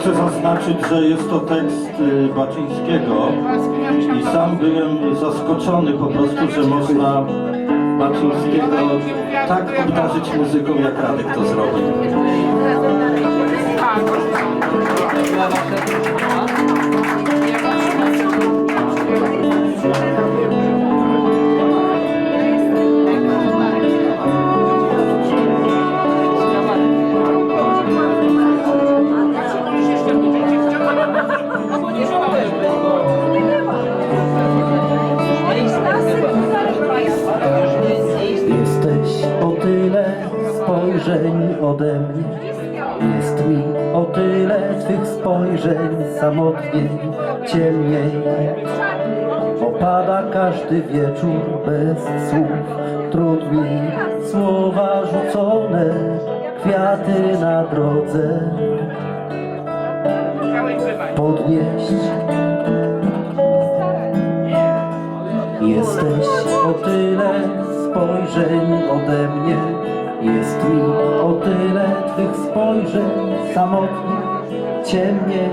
chcę zaznaczyć, że jest to tekst y, Baczyńskiego i sam byłem zaskoczony po prostu, że można Baczyńskiego tak obdarzyć muzyką, jak Radek to zrobił. Jesteś ode mnie. Jest mi o tyle twych spojrzeń samotnie ciemniej. Opada każdy wieczór bez słów. Trudniej słowa rzucone Kwiaty na drodze. Podnieść. Jesteś o tyle spojrzeń ode mnie Jest mi o tyle twych spojrzeń samotnie ciemniej.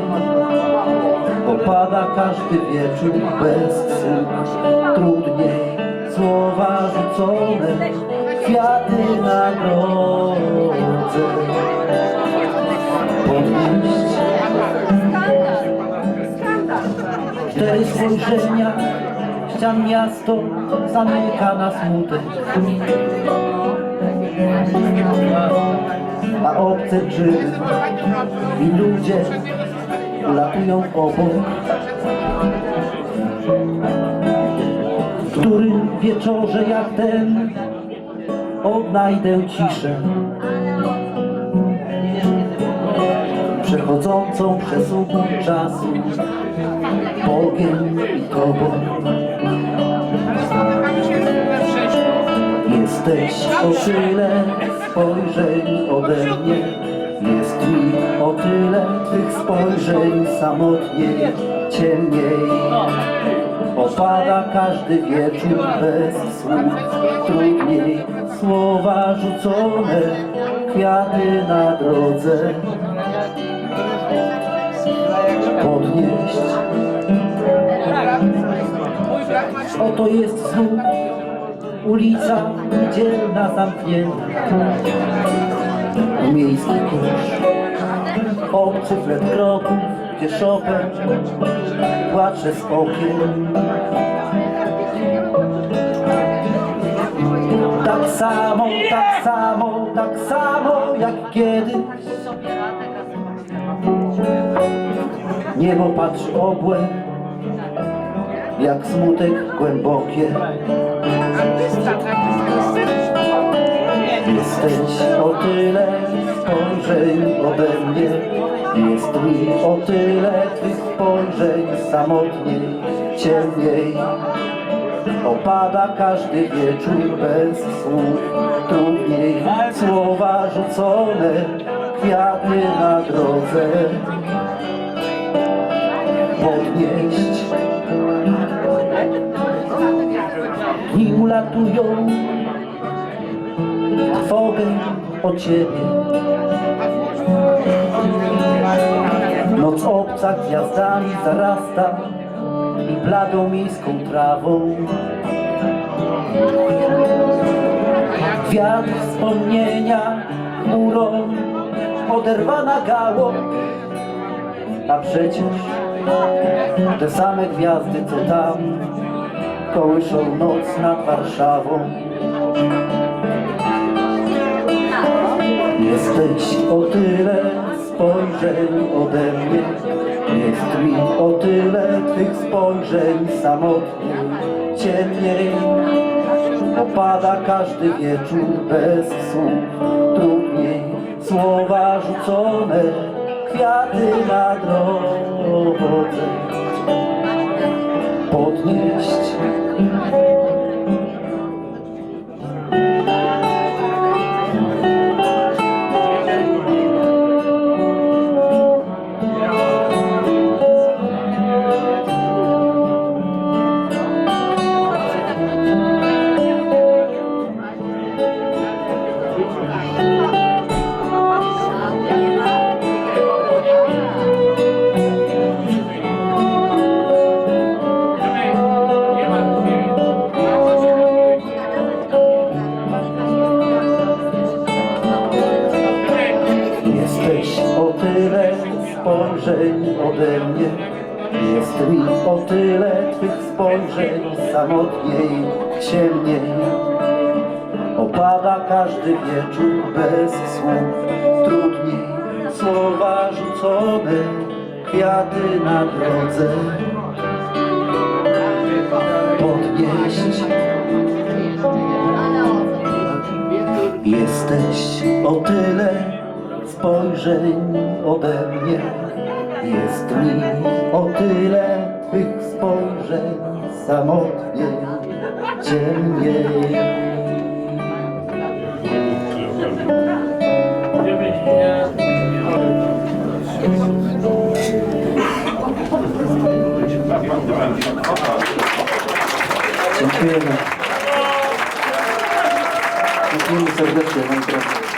Opada każdy wieczór bez słów Trudniej słowa rzucone Kwiaty na drodze. Podnieść Cztery spojrzenia ścian miasto zamyka na smutek A obce grzyby i ludzie latują obok W którym wieczorze jak ten odnajdę ciszę. Przechodzącą przez ugół czasu Bogiem i Tobą Jesteś o tyle spojrzeń ode mnie. Jest mi o tyle Twych spojrzeń samotnie ciemniej. Opada każdy wieczór bez słów Trudniej. Słowa rzucone Kwiaty na drodze. Podnieść. Oto jest znów ulica dzielna zamknięta Miejski kurz. Obcy flet kroków, gdzie Chopin płacze z okien. Tak samo, tak samo, tak samo jak kiedyś Niebo patrzy obłe jak smutek głębokie. Jesteś o tyle spojrzeń ode mnie. Jest mi o tyle twych spojrzeń samotniej, ciemniej Opada każdy wieczór bez słów Trudniej. Słowa rzucone Kwiaty na drodze. Podnieść ulatują trwogę o Ciebie. Noc obca gwiazdami zarasta i bladą miejską trawą. Wiatr wspomnienia chmurą oderwana gało, a przecież te same gwiazdy, co tam kołyszą noc nad Warszawą. Jesteś o tyle spojrzeń ode mnie. Jest mi o tyle twych spojrzeń samotnie Ciemniej opada każdy wieczór bez słów. Trudniej słowa rzucone Kwiaty na drodze Podnieść spojrzeń ode mnie. Jest mi o tyle twych spojrzeń samotniej, ciemniej. Opada każdy wieczór bez słów, trudniej słowa rzucone, kwiaty na drodze. Podnieść Jesteś o tyle spojrzeń ode mnie. Jest mi o tyle twych spojrzeń samotnie, ciemniej. Dziękujemy. Dziękujemy serdecznie.